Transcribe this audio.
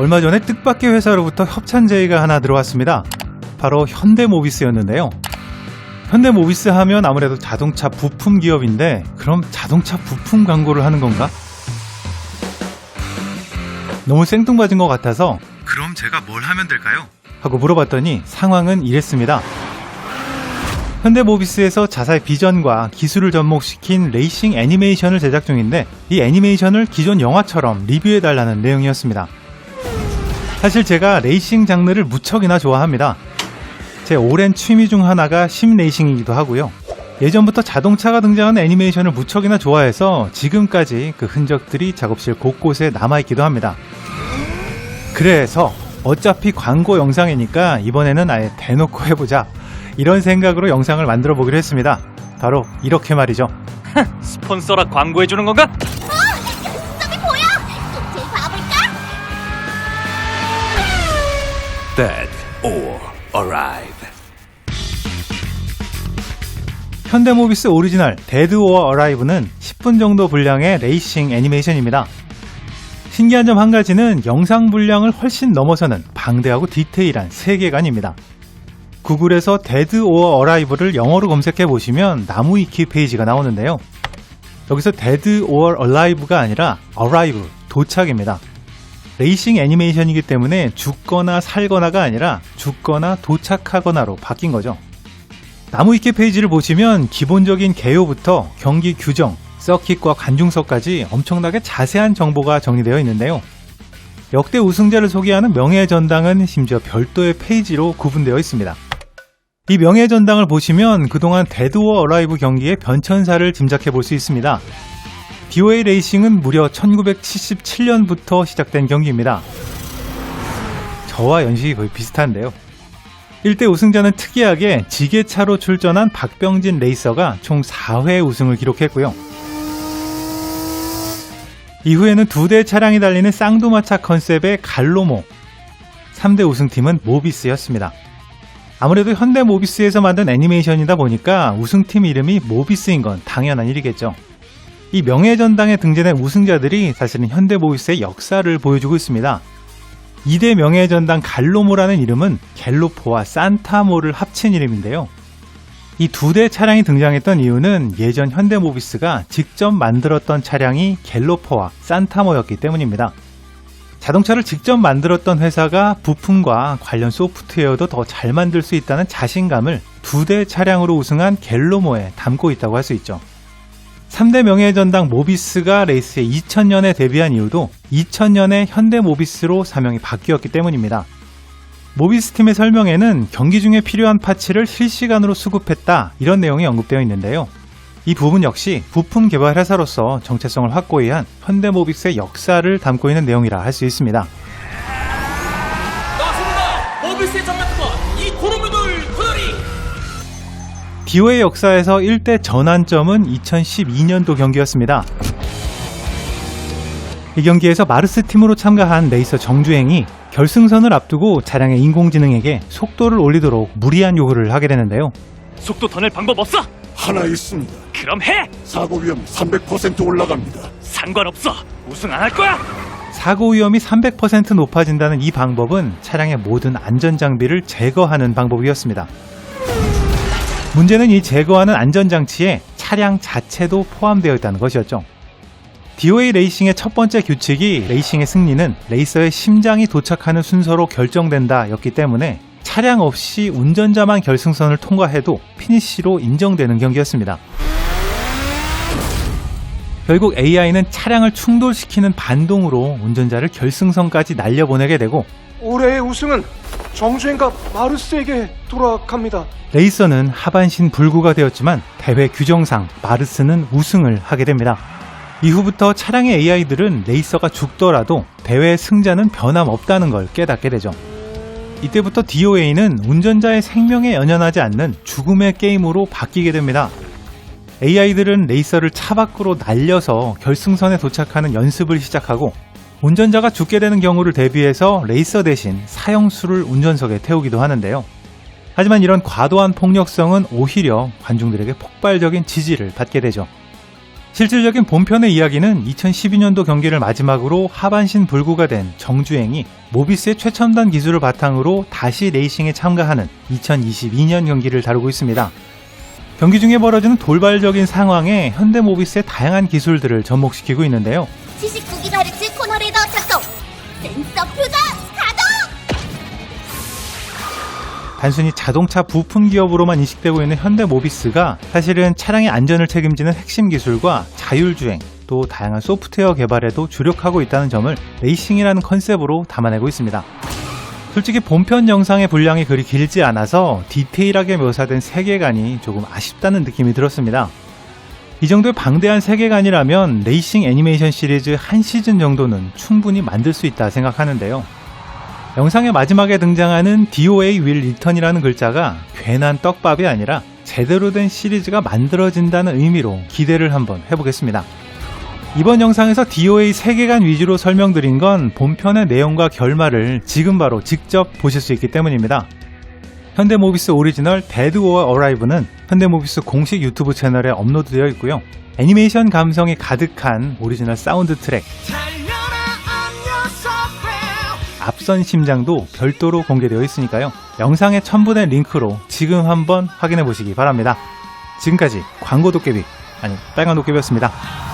얼마 전에 뜻밖의 회사로부터 협찬 제의가 하나 들어왔습니다. 바로 현대모비스였는데요. 현대모비스 하면 아무래도 자동차 부품 기업인데 그럼 자동차 부품 광고를 하는 건가? 너무 생뚱맞은 것 같아서 그럼 제가 뭘 하면 될까요? 하고 물어봤더니 상황은 이랬습니다. 현대모비스에서 자사의 비전과 기술을 접목시킨 레이싱 애니메이션을 제작 중인데 이 애니메이션을 기존 영화처럼 리뷰해달라는 내용이었습니다. 사실 제가 레이싱 장르를 무척이나 좋아합니다. 제 오랜 취미 중 하나가 심 레이싱이기도 하고요. 예전부터 자동차가 등장하는 애니메이션을 무척이나 좋아해서 지금까지 그 흔적들이 작업실 곳곳에 남아있기도 합니다. 그래서 어차피 광고 영상이니까 이번에는 아예 대놓고 해보자. 이런 생각으로 영상을 만들어 보기로 했습니다. 바로 이렇게 말이죠. 스폰서라 광고해주는 건가? Dead or Alive. 현대모비스 오리지널 데드 오어 어라이브는 10분 정도 분량의 레이싱 애니메이션입니다. 신기한 점 한 가지는 영상 분량을 훨씬 넘어서는 방대하고 디테일한 세계관입니다. 구글에서 데드 오어 어라이브를 영어로 검색해 보시면 나무 위키 페이지가 나오는데요. 여기서 데드 오어 얼라이브가 아니라 어라이브, 도착입니다. 레이싱 애니메이션이기 때문에 죽거나 살거나가 아니라 죽거나 도착하거나로 바뀐 거죠. 나무 위키 페이지를 보시면 기본적인 개요부터 경기 규정, 서킷과 관중석까지 엄청나게 자세한 정보가 정리되어 있는데요. 역대 우승자를 소개하는 명예 전당은 심지어 별도의 페이지로 구분되어 있습니다. 이 명예 전당을 보시면 그동안 데드워 어라이브 경기의 변천사를 짐작해 볼 수 있습니다. DOA 레이싱은 무려 1977년부터 시작된 경기입니다. 저와 연식이 거의 비슷한데요. 1대 우승자는 특이하게 지게차로 출전한 박병진 레이서가 총 4회 우승을 기록했고요. 이후에는 두 대 차량이 달리는 쌍두마차 컨셉의 갈로모, 3대 우승팀은 모비스였습니다. 아무래도 현대 모비스에서 만든 애니메이션이다 보니까 우승팀 이름이 모비스인 건 당연한 일이겠죠. 이 명예전당에 등재된 우승자들이 사실은 현대 모비스의 역사를 보여주고 있습니다. 2대 명예전당 갈로모라는 이름은 갤로포와 산타모를 합친 이름인데요. 이 두 대 차량이 등장했던 이유는 예전 현대모비스가 직접 만들었던 차량이 갤로포와 산타모였기 때문입니다. 자동차를 직접 만들었던 회사가 부품과 관련 소프트웨어도 더 잘 만들 수 있다는 자신감을 두 대 차량으로 우승한 갤로모에 담고 있다고 할 수 있죠. 3대 명예전당 모비스가 레이스에 2000년에 데뷔한 이유도 2000년에 현대 모비스로 사명이 바뀌었기 때문입니다. 모비스 팀의 설명에는 경기 중에 필요한 파츠를 실시간으로 수급했다 이런 내용이 언급되어 있는데요. 이 부분 역시 부품 개발 회사로서 정체성을 확고히 한 현대 모비스의 역사를 담고 있는 내용이라 할 수 있습니다. 나왔습니다! 모비스의 전략 디오의 역사에서 1대 전환점은 2012년도 경기였습니다. 이 경기에서 마르스 팀으로 참가한 레이서 정주행이 결승선을 앞두고 차량의 인공지능에게 속도를 올리도록 무리한 요구를 하게 되는데요. 속도 더낼 방법 없어? 하나 있습니다. 그럼 해! 사고 위험 300% 올라갑니다. 상관없어! 우승 안 할 거야! 사고 위험이 300% 높아진다는 이 방법은 차량의 모든 안전 장비를 제거하는 방법이었습니다. 문제는 이 제거하는 안전장치에 차량 자체도 포함되어 있다는 것이었죠. DOA 레이싱의 첫 번째 규칙이 레이싱의 승리는 레이서의 심장이 도착하는 순서로 결정된다 였기 때문에 차량 없이 운전자만 결승선을 통과해도 피니쉬로 인정되는 경기였습니다. 결국 AI는 차량을 충돌시키는 반동으로 운전자를 결승선까지 날려보내게 되고 올해의 우승은 정주행과 마르스에게 돌아갑니다. 레이서는 하반신 불구가 되었지만 대회 규정상 마르스는 우승을 하게 됩니다. 이후부터 차량의 AI들은 레이서가 죽더라도 대회 승자는 변함없다는 걸 깨닫게 되죠. 이때부터 DOA는 운전자의 생명에 연연하지 않는 죽음의 게임으로 바뀌게 됩니다. AI들은 레이서를 차 밖으로 날려서 결승선에 도착하는 연습을 시작하고 운전자가 죽게 되는 경우를 대비해서 레이서 대신 사형수를 운전석에 태우기도 하는데요. 하지만 이런 과도한 폭력성은 오히려 관중들에게 폭발적인 지지를 받게 되죠. 실질적인 본편의 이야기는 2012년도 경기를 마지막으로 하반신 불구가 된 정주행이 모비스의 최첨단 기술을 바탕으로 다시 레이싱에 참가하는 2022년 경기를 다루고 있습니다. 경기 중에 벌어지는 돌발적인 상황에 현대 모비스의 다양한 기술들을 접목시키고 있는데요. 79기가르츠 코너레더 작동 센서 퓨전 가동 단순히 자동차 부품 기업으로만 인식되고 있는 현대 모비스가 사실은 차량의 안전을 책임지는 핵심 기술과 자율주행, 또 다양한 소프트웨어 개발에도 주력하고 있다는 점을 레이싱이라는 컨셉으로 담아내고 있습니다. 솔직히 본편 영상의 분량이 그리 길지 않아서 디테일하게 묘사된 세계관이 조금 아쉽다는 느낌이 들었습니다. 이 정도의 방대한 세계관이라면 레이싱 애니메이션 시리즈 한 시즌 정도는 충분히 만들 수 있다 생각하는데요. 영상의 마지막에 등장하는 DOA will return이라는 글자가 괜한 떡밥이 아니라 제대로 된 시리즈가 만들어진다는 의미로 기대를 한번 해보겠습니다. 이번 영상에서 DOA 세계관 위주로 설명드린 건 본편의 내용과 결말을 지금 바로 직접 보실 수 있기 때문입니다. 현대모비스 오리지널 데드 오어 어라이브는 현대모비스 공식 유튜브 채널에 업로드되어 있고요. 애니메이션 감성이 가득한 오리지널 사운드 트랙 앞선 심장도 별도로 공개되어 있으니까요. 영상에 첨부된 링크로 지금 한번 확인해 보시기 바랍니다. 지금까지 광고 도깨비, 아니 빨간 도깨비였습니다.